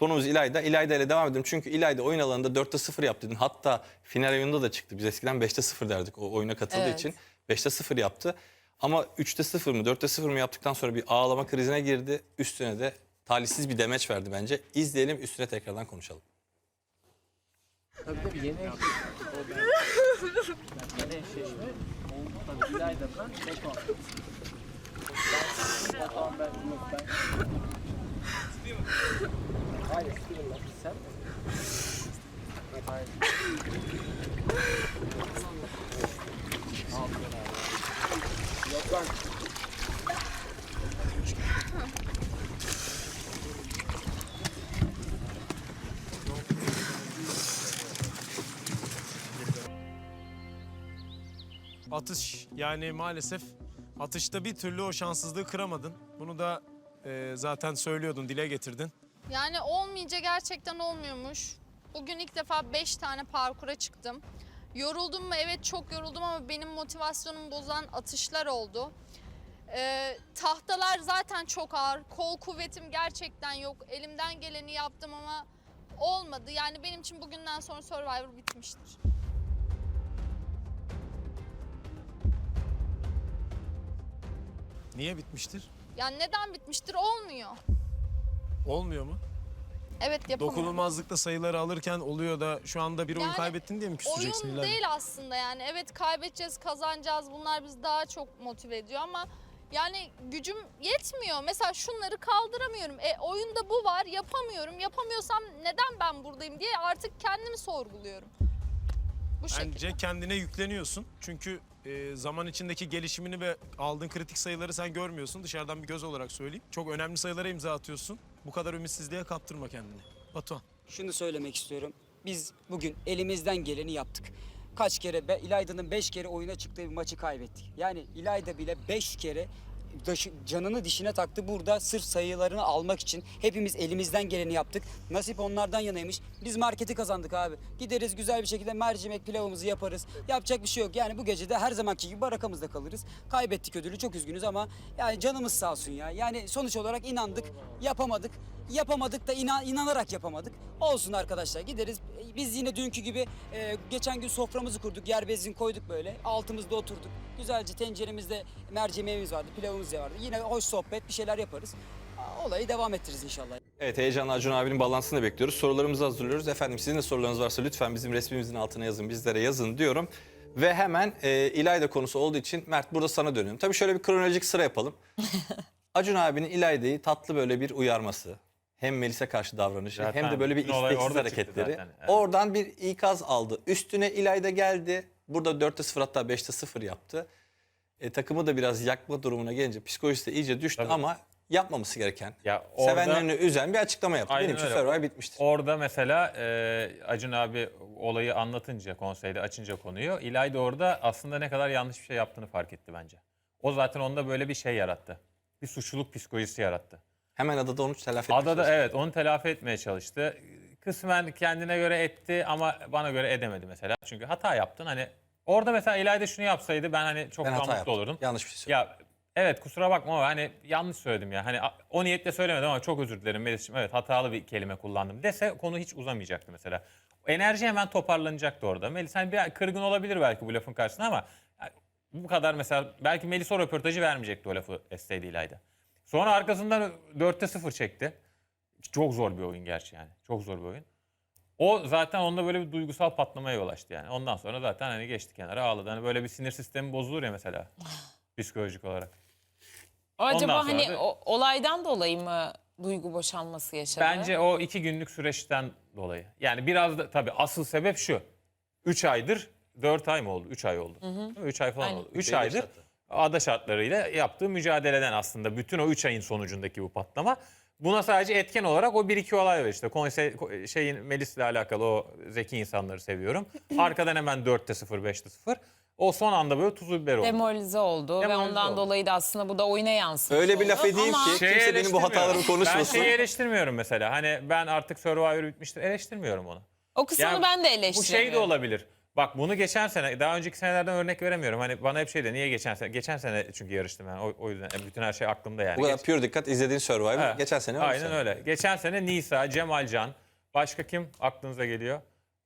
Konumuz İlayda. İlayda ile devam edelim. Çünkü İlayda oyun alanında 4'te 0 yaptı. dedin. Hatta final oyununda da çıktı. Biz eskiden 5'te 0 derdik o oyuna katıldığı Evet. için. 5'te 0 yaptı. Ama 3'te 0 mı 4'te 0 mı yaptıktan sonra bir ağlama krizine girdi. Üstüne de talihsiz bir demeç verdi bence. İzleyelim üstüne tekrardan konuşalım. Tabii tabii yeni eşleşme. yeni eşleşme oldu tabii. İlayda'dan Batuhan. Ben, Batuhan ben, yok ben. Atış yani maalesef atışta bir türlü o şanssızlığı kıramadın. Bunu da e, zaten söylüyordun, dile getirdin. Yani olmayınca gerçekten olmuyormuş. Bugün ilk defa 5 tane parkura çıktım. Yoruldum mu? Evet çok yoruldum ama benim motivasyonumu bozan atışlar oldu. Ee, tahtalar zaten çok ağır. Kol kuvvetim gerçekten yok. Elimden geleni yaptım ama olmadı. Yani benim için bugünden sonra Survivor bitmiştir. Niye bitmiştir? Yani neden bitmiştir? Olmuyor. Olmuyor mu? Evet yapamıyorum. Dokunulmazlıkta sayıları alırken oluyor da şu anda bir oyun Yani kaybettin diye mi küsteceksin Oyun değil aslında yani. Evet kaybedeceğiz, kazanacağız. Bunlar bizi daha çok motive ediyor ama yani gücüm yetmiyor. Mesela şunları kaldıramıyorum. E oyunda bu var, yapamıyorum. Yapamıyorsam neden ben buradayım diye artık kendimi sorguluyorum. Bu şekilde. Bence kendine yükleniyorsun. Çünkü e, zaman içindeki gelişimini ve aldığın kritik sayıları sen görmüyorsun. Dışarıdan bir göz olarak söyleyeyim. Çok önemli sayılara imza atıyorsun. Bu kadar ümitsizliğe kaptırma kendini. Batuhan. Şunu söylemek istiyorum. Biz bugün elimizden geleni yaptık. Kaç kere be, İlayda'nın 5 kere oyuna çıktığı bir maçı kaybettik. Yani İlayda bile 5 kere canını dişine taktı burada sırf sayılarını almak için. Hepimiz elimizden geleni yaptık. Nasip onlardan yanaymış. Biz marketi kazandık abi. Gideriz güzel bir şekilde mercimek pilavımızı yaparız. Yapacak bir şey yok. Yani bu gece de her zamanki gibi barakamızda kalırız. Kaybettik ödülü çok üzgünüz ama yani canımız sağ olsun ya. Yani sonuç olarak inandık, yapamadık. Yapamadık da inan, inanarak yapamadık. Olsun arkadaşlar gideriz. Biz yine dünkü gibi e, geçen gün soframızı kurduk. Yer bezini koyduk böyle. Altımızda oturduk. Güzelce tenceremizde mercimeğimiz vardı, pilavımız vardı. Yine hoş sohbet bir şeyler yaparız. Olayı devam ettiririz inşallah. Evet heyecanla Acun abinin balansını bekliyoruz. Sorularımızı hazırlıyoruz. Efendim sizin de sorularınız varsa lütfen bizim resmimizin altına yazın. Bizlere yazın diyorum. Ve hemen e, İlayda konusu olduğu için Mert burada sana dönüyorum. Tabii şöyle bir kronolojik sıra yapalım. Acun abinin İlayda'yı tatlı böyle bir uyarması. Hem Melis'e karşı davranışı Zaten hem de böyle bir bütün olay isteksiz orada çıktı hareketleri. zaten, evet. Oradan bir ikaz aldı. Üstüne İlayda geldi. Burada 4'te 0 hatta 5'te 0 yaptı. E, takımı da biraz yakma durumuna gelince psikolojisi de iyice düştü Tabii. ama yapmaması gereken, Ya orada- sevenlerini üzen bir açıklama yaptı. Aynen Benim için öyle. Survivor bitmiştir. Orada mesela e, Acun abi olayı anlatınca konseyde açınca konuyu İlayda orada aslında ne kadar yanlış bir şey yaptığını fark etti bence. O zaten onda böyle bir şey yarattı. Bir suçluluk psikolojisi yarattı. Hemen adada onu telafi etmek Adada çalıştı. evet onu telafi etmeye çalıştı. Kısmen kendine göre etti ama bana göre edemedi mesela. Çünkü hata yaptın hani orada mesela İlayda şunu yapsaydı ben hani çok Ben daha hata mutlu yaptım. olurdum. Yanlış bir şey söyledim. Ya evet kusura bakma ama hani yanlış söyledim ya. Hani a- o niyetle söylemedim ama çok özür dilerim Melis'ciğim. Evet hatalı bir kelime kullandım dese konu hiç uzamayacaktı mesela. Enerji hemen toparlanacaktı orada. Melis hani bir kırgın olabilir belki bu lafın karşısında ama bu kadar mesela belki Melis o röportajı vermeyecekti o lafı esteydi İlayda. Sonra arkasından 4'te 0 çekti. Çok zor bir oyun gerçi yani. Çok zor bir oyun. O zaten onda böyle bir duygusal patlamaya yol açtı yani. Ondan sonra zaten hani geçti kenara ağladı. Hani böyle bir sinir sistemi bozulur ya mesela psikolojik olarak. Acaba Ondan sonra hani da- o, olaydan dolayı mı duygu boşalması yaşadı? Bence o iki günlük süreçten dolayı. Yani biraz da tabii asıl sebep şu. Üç aydır, dört ay mı oldu? Üç ay oldu. Değil mi? Üç ay falan Aynen. oldu. Üç Üç ay aydır yaşattı. Ada şartlarıyla yaptığı mücadeleden aslında bütün o üç ayın sonucundaki bu patlama. Buna sadece etken olarak o bir iki olay var işte. Konsey, ko- şeyin Melis'le alakalı o zeki insanları seviyorum. Arkadan hemen 4'te 0, 5'te 0. O son anda böyle tuzu biber oldu. Demoralize oldu ve Demoralize ondan oldu. dolayı da aslında bu da oyuna yansımış Öyle bir oldu. laf edeyim Ama ki- Şeyi Kimse benim bu eleştirmiyorum. hatalarımı konuşmasın. Ben şeyi eleştirmiyorum mesela. Hani ben artık Survivor bitmiştir. Eleştirmiyorum onu. o kısmını Yani ben de Bu eleştiriyorum. şey de olabilir. Bak bunu geçen sene, daha önceki senelerden örnek veremiyorum. Hani bana hep şey de niye geçen sene? Geçen sene çünkü yarıştım yani o, o yüzden bütün her şey aklımda yani. Bu kadar Geç- pure dikkat izlediğin Survivor. Ha, Geçen sene Aynen sene. öyle. Geçen sene Nisa, Cemalcan, başka kim aklınıza geliyor?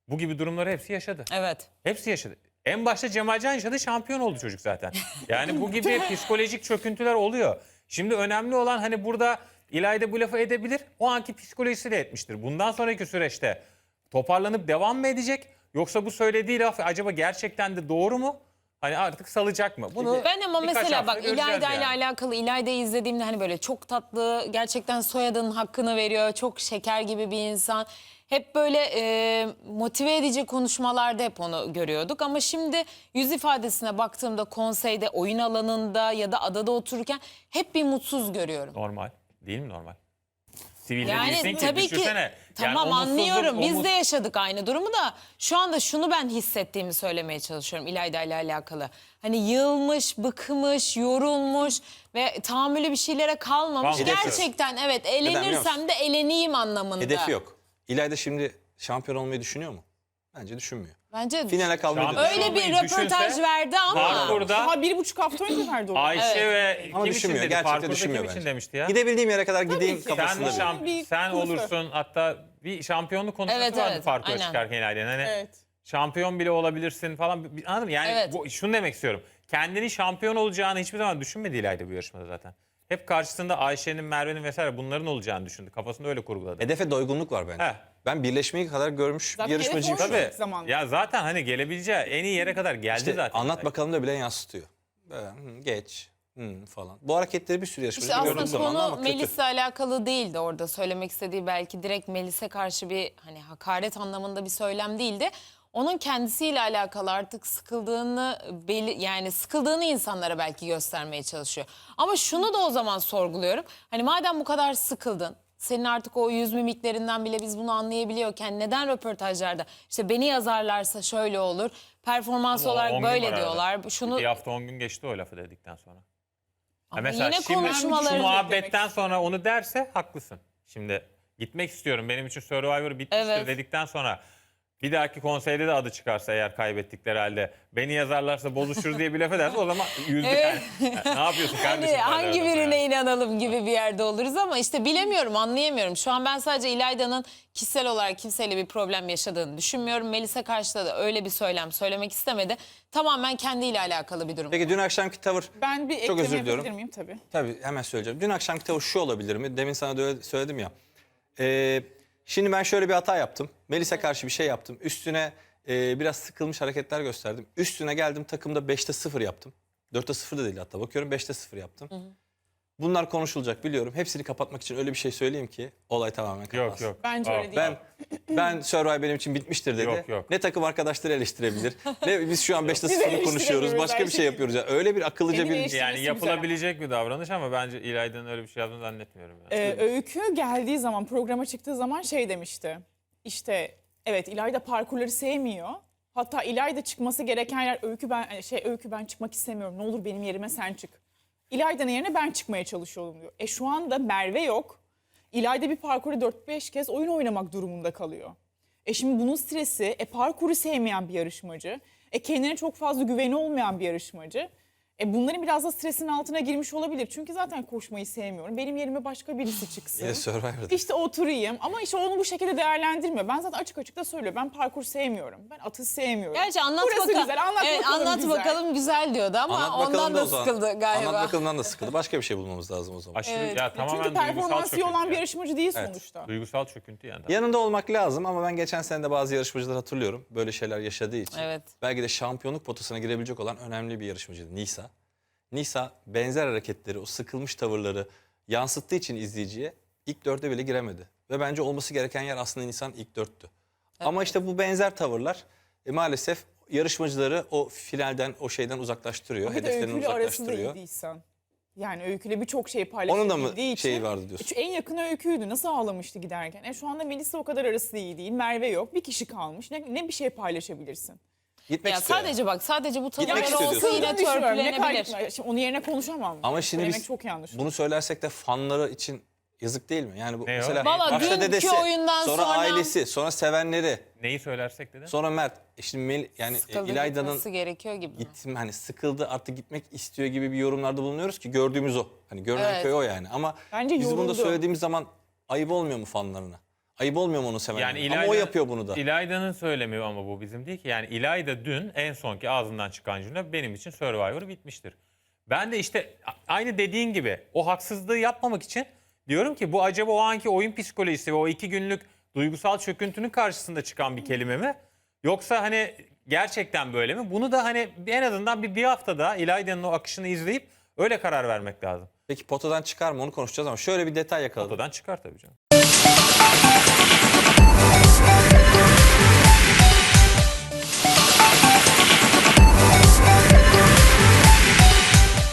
Bu gibi durumları hepsi yaşadı. Evet. Hepsi yaşadı. En başta Cemalcan yaşadı, şampiyon oldu çocuk zaten. Yani bu gibi psikolojik çöküntüler oluyor. Şimdi önemli olan hani burada İlayda bu lafı edebilir. O anki psikolojisiyle etmiştir. Bundan sonraki süreçte toparlanıp devam mı edecek? Yoksa bu söylediği laf acaba gerçekten de doğru mu? Hani artık salacak mı? Bunu Ben ama birkaç mesela hafta bak göreceğiz İlayda ile yani. alakalı İlayda'yı izlediğimde hani böyle çok tatlı, gerçekten soyadının hakkını veriyor. Çok şeker gibi bir insan. Hep böyle e, motive edici konuşmalarda hep onu görüyorduk. Ama şimdi yüz ifadesine baktığımda konseyde, oyun alanında ya da adada otururken hep bir mutsuz görüyorum. Normal. Değil mi normal? Sivilde Yani değilsin ki. tabii ki Düşünsene. Yani tamam anlıyorum. Biz de yaşadık aynı durumu da şu anda şunu ben hissettiğimi söylemeye çalışıyorum İlayda ile alakalı. Hani yılmış, bıkmış, yorulmuş ve tahammülü bir şeylere kalmamış. Yok. Gerçekten evet biliyor elenirsem de eleneyim anlamında. Hedefi yok. İlayda şimdi şampiyon olmayı düşünüyor mu? Bence düşünmüyor. Bence Finale kalmayı öyle bir Olmayı röportaj düşünse, verdi ama Parkurda Daha bir buçuk hafta önce verdi onu. Ayşe Evet. ve Ama kim için düşünmüyor. dedi? Gerçekten Parkurda düşünmüyor kim için bence. demişti ya? Gidebildiğim yere kadar gideyim ki. Sen, kafasında. bir. şamp- Bir sen olursun hatta bir şampiyonluk konuşması Evet, vardı evet, parkura aynen. çıkarken İlayda'nın. Hani Evet. şampiyon bile olabilirsin falan. Bir- Anladın mı? Yani Evet. bu, şunu demek istiyorum. Kendini şampiyon olacağını hiçbir zaman düşünmedi İlayda bu yarışmada zaten. Hep karşısında Ayşe'nin, Merve'nin vesaire bunların olacağını düşündü. Kafasında öyle kurguladı. Hedefe doygunluk var bence. He. Ben birleşmeyi kadar görmüş Zaten bir yarışmacıyım. hedef oymuş. Tabii. Zamanında. Ya zaten hani gelebileceği en iyi yere kadar geldi İşte zaten. anlat bakalım da bile yansıtıyor. Böyle, hı, geç hı, falan. Bu hareketleri bir sürü yarışmacı İşte aslında konu. Melis'le alakalı değildi orada. Söylemek istediği belki direkt Melis'e karşı bir hani hakaret anlamında bir söylem değildi. Onun kendisiyle alakalı artık sıkıldığını beli, yani sıkıldığını insanlara belki göstermeye çalışıyor. Ama şunu da o zaman sorguluyorum. Hani madem bu kadar sıkıldın senin artık o yüz mimiklerinden bile biz bunu anlayabiliyorken neden röportajlarda işte beni yazarlarsa şöyle olur performans Ama o on olarak gün böyle arada. diyorlar. Şunu Bir hafta 10 gün geçti o lafı dedikten sonra. Ha mesela yine şimdi konuşmaları- şu muhabbetten sonra onu derse haklısın. Şimdi gitmek istiyorum benim için Survivor bitmiştir Evet. dedikten sonra bir dahaki konseyde de adı çıkarsa eğer kaybettikleri halde beni yazarlarsa bozuşur diye bir laf ederse o zaman yüzdük. Evet. yani. ne yapıyorsun kardeşim? Hani hangi birine yani. inanalım gibi bir yerde oluruz ama işte bilemiyorum, anlayamıyorum. Şu an ben sadece İlayda'nın kişisel olarak kimseyle bir problem yaşadığını düşünmüyorum. Melis'e karşı da öyle bir söylem söylemek istemedi. Tamamen kendiyle alakalı bir durum. Peki dün akşamki tavır Ben bir Çok ekleme özür diliyorum. miyim? Tabii. Tabii hemen söyleyeceğim. Dün akşamki tavır şu olabilir mi? Demin sana da öyle söyledim ya. Ee, şimdi ben şöyle bir hata yaptım. Melis'e karşı bir şey yaptım. Üstüne e, biraz sıkılmış hareketler gösterdim. Üstüne geldim takımda 5'te 0 yaptım. 4'te 0 da değil hatta bakıyorum 5'te 0 yaptım. Bunlar konuşulacak biliyorum. Hepsini kapatmak için öyle bir şey söyleyeyim ki olay tamamen Yok kapansın. yok. Bence Aa, öyle değil. Ben ben Survivor benim için bitmiştir dedi. Yok, yok. Ne takım arkadaşları eleştirebilir. ne biz şu an 5'te 0'ı konuşuyoruz. Başka bir şey her yapıyoruz. Yani öyle bir akıllıca Beni bir Yani yapılabilecek bir davranış ama bence İlayda'nın öyle bir şey yaptığını zannetmiyorum. Yani. Ee, öykü geldiği zaman, programa çıktığı zaman şey demişti. İşte evet İlayda parkurları sevmiyor. Hatta İlayda çıkması gereken yer öykü ben şey öykü ben çıkmak istemiyorum. Ne olur benim yerime sen çık. İlayda'nın yerine ben çıkmaya çalışıyorum diyor. E şu anda Merve yok. İlayda bir parkuru 4-5 kez oyun oynamak durumunda kalıyor. E şimdi bunun stresi, e parkuru sevmeyen bir yarışmacı, e kendine çok fazla güveni olmayan bir yarışmacı. E bunların biraz da stresin altına girmiş olabilir. Çünkü zaten koşmayı sevmiyorum. Benim yerime başka birisi çıksın. Yine Survivor'da. İşte oturayım ama işte onu bu şekilde değerlendirmiyor. Ben zaten açık açık da söylüyorum. Ben parkur sevmiyorum. Ben atı sevmiyorum. Gerçi anlat Burası bakalım. güzel, anlat evet, bakalım anlat güzel. bakalım güzel diyordu ama Anlat bakalım ondan da da o zaman. sıkıldı galiba. Anlat bakalımdan da sıkıldı. Başka bir şey bulmamız lazım o zaman. Aşırı Evet. ya tamamen Çünkü duygusal performansı iyi olan çöküntü bir ya. yarışmacı değil Evet. sonuçta. Duygusal çöküntü yani. Yanında olmak lazım ama ben geçen sene de bazı yarışmacılar hatırlıyorum. Böyle şeyler yaşadığı için. Evet. Belki de şampiyonluk potasına girebilecek olan önemli bir yarışmacıydı Nisa. Nisa benzer hareketleri, o sıkılmış tavırları yansıttığı için izleyiciye ilk dörde bile giremedi. Ve bence olması gereken yer aslında Nisan ilk dörttü. Ama işte bu benzer tavırlar e, maalesef yarışmacıları o finalden, o şeyden uzaklaştırıyor. De hedeflerinden da uzaklaştırıyor. Yani öyküyle birçok şey Onun da paylaşabildiği mı için. şeyi vardı diyorsun? En yakın öyküydü. Nasıl ağlamıştı giderken. E şu anda Melisa o kadar arası iyi değil. Merve yok. Bir kişi kalmış. Ne, ne bir şey paylaşabilirsin. Gitmek Ya istiyor. sadece bak sadece bu tavırlar olsa yine törpülenebilir. Şimdi onun yerine konuşamam. Ama şimdi Söylemek biz çok yanlış. bunu söylersek de fanları için Yazık değil mi? Yani bu Ne mesela Valla başta dedesi, oyundan sonra, sonra- ailesi, sonra sevenleri, Neyi söylersek dedin? sonra Mert. E Şimdi Mel, yani Sıkıldı İlayda'nın gitmesi gerekiyor gibi. mi? gittim hani sıkıldı artık gitmek istiyor gibi bir yorumlarda bulunuyoruz ki gördüğümüz o. Hani görünen Evet. köy o yani. Ama Bence biz bunu da yoruldu. söylediğimiz zaman ayıp olmuyor mu fanlarına? Ayıp olmuyor mu onu sevenlerine? Yani Ama o yapıyor bunu da. İlayda'nın söylemi ama bu bizim değil ki. Yani İlayda dün en sonki ağzından çıkan cümle benim için Survivor bitmiştir. Ben de işte aynı dediğin gibi o haksızlığı yapmamak için diyorum ki bu acaba o anki oyun psikolojisi ve o iki günlük duygusal çöküntünün karşısında çıkan bir kelime mi? Yoksa hani gerçekten böyle mi? Bunu da hani en azından bir, bir haftada İlayda'nın o akışını izleyip öyle karar vermek lazım. Peki potadan çıkar mı onu konuşacağız ama şöyle bir detay yakaladım. Odadan çıkar tabii canım.